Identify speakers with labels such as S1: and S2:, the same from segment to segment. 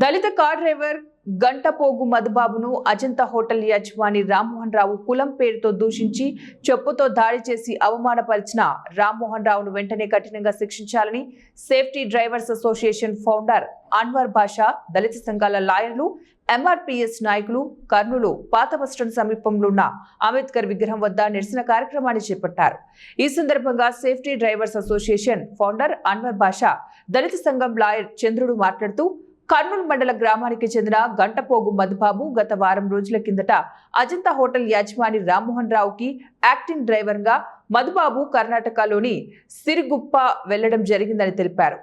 S1: దళిత car driver Gantapogu మధుబాబును Ajanta hotel యజమాని రామ్మోహన్ రావు కులం పేరుతో దూషించి చెప్పుతో దాడి చేసి అవమానపరిచిన రామ్మోహన్ రావును వెంటనే కఠినంగా శిక్షించాలని safety drivers association founder Anwar Basha దళిత సంఘాల లాయర్లు ఎంఆర్పీఎస్ నాయకులు కర్నూలు పాత బస్టాండ్ సమీపంలో ఉన్న అంబేద్కర్ విగ్రహం వద్ద నిరసన కార్యక్రమాన్ని చేపట్టారు. ఈ సందర్భంగా safety drivers association founder Anwar Basha దళిత సంఘం లాయర్ చంద్రుడు మాట్లాడుతూ కర్నూలు మండల గ్రామానికి చెందిన గంటపోగు మధుబాబు గత వారం రోజుల కిందట అజంతా హోటల్ యాజమాని రామ్మోహన్ రావుకి యాక్టింగ్ డ్రైవర్గా మధుబాబు కర్ణాటకలోని సిరిగుప్ప వెళ్ళడం జరిగిందని తెలిపారు.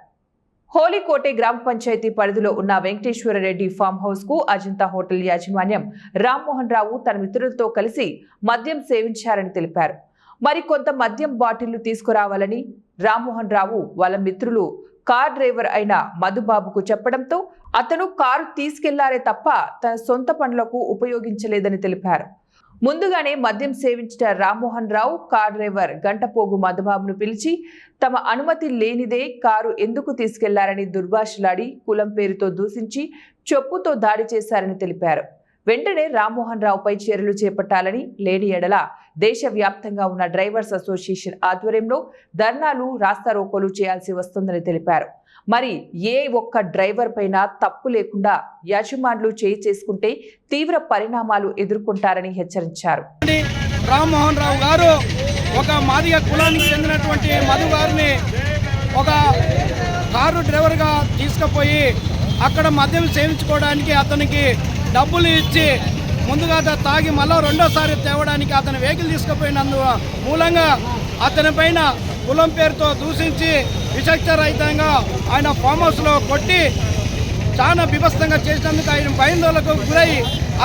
S1: హోలీకోటే గ్రామ పంచాయతీ పరిధిలో ఉన్న వెంకటేశ్వర రెడ్డి ఫామ్ హౌస్కు అజంతా హోటల్ యాజమాన్యం రామ్మోహన్ రావు తన మిత్రులతో కలిసి మద్యం సేవించారని తెలిపారు. మరి కొంత మద్యం బాటిళ్ళు తీసుకురావాలని రామ్మోహన్ రావు వాళ్ళ మిత్రులు కార్ డ్రైవర్ అయిన మధుబాబుకు చెప్పడంతో అతను కారు తీసుకెళ్ళారే తప్ప తన సొంత పనులకు ఉపయోగించలేదని తెలిపారు. ముందుగానే మద్యం సేవించిన రామ్మోహన్ రావు కార్ డ్రైవర్ గంటపోగు మధుబాబును పిలిచి తమ అనుమతి లేనిదే కారు ఎందుకు తీసుకెళ్ళారని దుర్భాషలాడి కులం పేరుతో దూషించి చెప్పుతో దాడి చేశారని తెలిపారు. వెంటనే రామ్మోహన్ రావుపై చర్యలు చేపట్టాలని లేని ఎడల దేశవ్యాప్తంగా ఉన్న డ్రైవర్స్ అసోసియేషన్ ఆధ్వర్యంలో ధర్నాలు రాస్తారోకోలు చేయాల్సి వస్తుందని తెలిపారు. మరి ఏ ఒక్క డ్రైవర్ పైన తప్పు లేకుండా యజమానులు చేయి చేసుకుంటే తీవ్ర పరిణామాలు ఎదుర్కొంటారని హెచ్చరించారు.
S2: రామ్మోహన్ రావు గారు ఒక మాదిగ కులానికి చెందినటువంటి మధు గారిని ఒక కారు డ్రైవర్గా తీసుకుపోయి అక్కడ మద్యం సేవించుకోవడానికి అతనికి డబ్బులు ఇచ్చి ముందుగా తాగి మళ్ళీ రెండోసారి తేవడానికి అతను వెహికల్ తీసుకుపోయినందు మూలంగా అతని పైన కులం పేరుతో దూషించి విచక్షరహితంగా ఆయన ఫామ్ హౌస్లో కొట్టి చాలా బిభత్సంగా చేసినందుకు ఆయన భయందోళకు గురై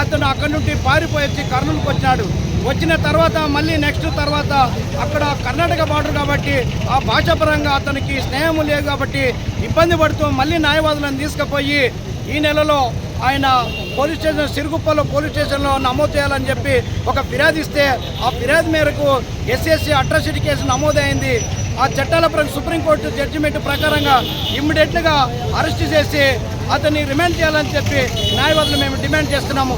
S2: అతను అక్కడి నుండి పారిపోయి వచ్చి కర్నూలుకు వచ్చినాడు. వచ్చిన తర్వాత మళ్ళీ నెక్స్ట్ తర్వాత అక్కడ కర్ణాటక బార్డర్ కాబట్టి ఆ భాషాపరంగా అతనికి స్నేహము లేదు కాబట్టి ఇబ్బంది పడుతూ మళ్ళీ న్యాయవాదులను తీసుకుపోయి ఈ నెలలో ఆయన పోలీస్ స్టేషన్ సిరుగుప్పలో పోలీస్ స్టేషన్లో నమోదు చేయాలని చెప్పి ఒక ఫిర్యాదు ఇస్తే ఆ ఫిర్యాదు మేరకు ఎస్ఎస్సి అట్రాసిటీ కేసు నమోదైంది. ఆ చట్టాల ప్రకారం సుప్రీంకోర్టు జడ్జిమెంట్ ప్రకారంగా ఇమ్మీడియట్గా అరెస్ట్ చేసి అతన్ని రిమాండ్ చేయాలని చెప్పి న్యాయవాదులు మేము డిమాండ్ చేస్తున్నాము.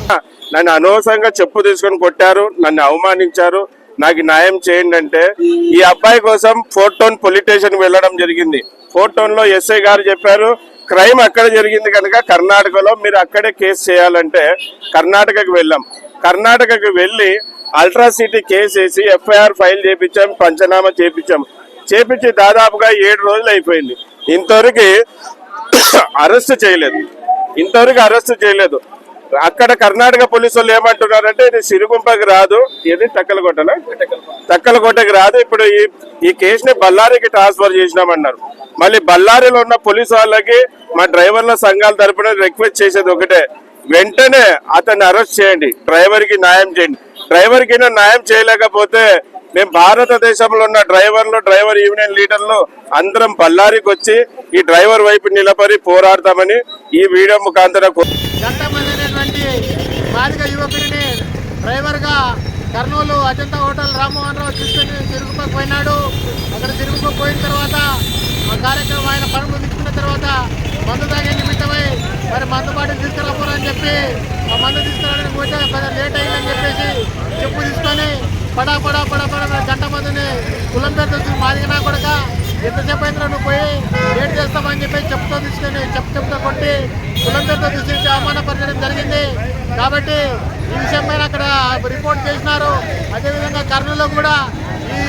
S3: నన్ను అనవసరంగా చెప్పు తీసుకొని కొట్టారు నన్ను అవమానించారు. నాకు న్యాయం చేయండి అంటే ఈ అబ్బాయి కోసం ఫోర్ టౌన్ పోలీస్ స్టేషన్ వెళ్ళడం జరిగింది. ఫోర్ టౌన్లో ఎస్ఐ గారు చెప్పారు క్రైమ్ అక్కడ జరిగింది కనుక కర్ణాటకలో మీరు అక్కడే కేసు చేయాలంటే కర్ణాటకకి వెళ్ళాం. కర్ణాటకకి వెళ్ళి అల్ట్రాసిటీ కేసు వేసి ఎఫ్ఐఆర్ ఫైల్ చేపించాం పంచనామా చేపించాం. చేపించి దాదాపుగా ఏడు రోజులు అయిపోయింది. ఇంతవరకు అరెస్ట్ చేయలేదు. ఇంతవరకు అరెస్ట్ చేయలేదు. అక్కడ కర్ణాటక పోలీసు వాళ్ళు ఏమంటున్నారంటే ఇది సిరుగుంపకి రాదు ఇది తక్కలకోటనా తక్కలకోటకి రాదు. ఇప్పుడు ఈ ఈ కేసుని బళ్ళారికి ట్రాన్స్ఫర్ చేసినామన్నారు. మళ్ళీ బళ్ళారిలో ఉన్న పోలీసు వాళ్ళకి మా డ్రైవర్ల సంఘాల తరపున రిక్వెస్ట్ చేసేది ఒకటే. వెంటనే అతన్ని అరెస్ట్ చేయండి. డ్రైవర్కి న్యాయం చేయండి. డ్రైవర్కి న్యాయం చేయలేకపోతే మేము భారతదేశంలో ఉన్న డ్రైవర్లు డ్రైవర్ యూనియన్ లీడర్లు అందరం బళ్ళారికి వచ్చి ఈ డ్రైవర్ వైపు నిలబడి పోరాడతామని ఈ వీడియో ముఖాంతరం
S4: యువకుడిని డ్రైవర్గా కర్నూలు అజంతా హోటల్ రామ్మోహన్ రావు తీసుకొని తిరుగుపై పోయినాడు అక్కడ తిరుగుపై పోయిన తర్వాత ఆ కార్యక్రమం ఆయన పనులు తీసుకున్న తర్వాత మందు తాగే నిమిత్తమై మరి మందు బాటిల్ తీసుకురాపోరని చెప్పి ఆ మందు తీసుకురావడానికి పోతే కొంచెం లేట్ అయిందని చెప్పేసి చెప్పు తీసుకొని పడా పడా పడా పడా గంట మందిని కులం పేరు తెలుసు మాదిగినా కొడక ఎంతసేపు అయిందో నువ్వు పోయి? లేట్ చేస్తామని చెప్పి చెప్తూ తీసుకొని చెప్పు చెప్తా కొట్టి కులం పేరుతో తీసుకొచ్చి అవమానపరచడం జరిగింది. కాబట్టి ఈ విషయం పైన అక్కడ రిపోర్ట్ చేసినారు. అదేవిధంగా కర్నూలులో కూడా ఈ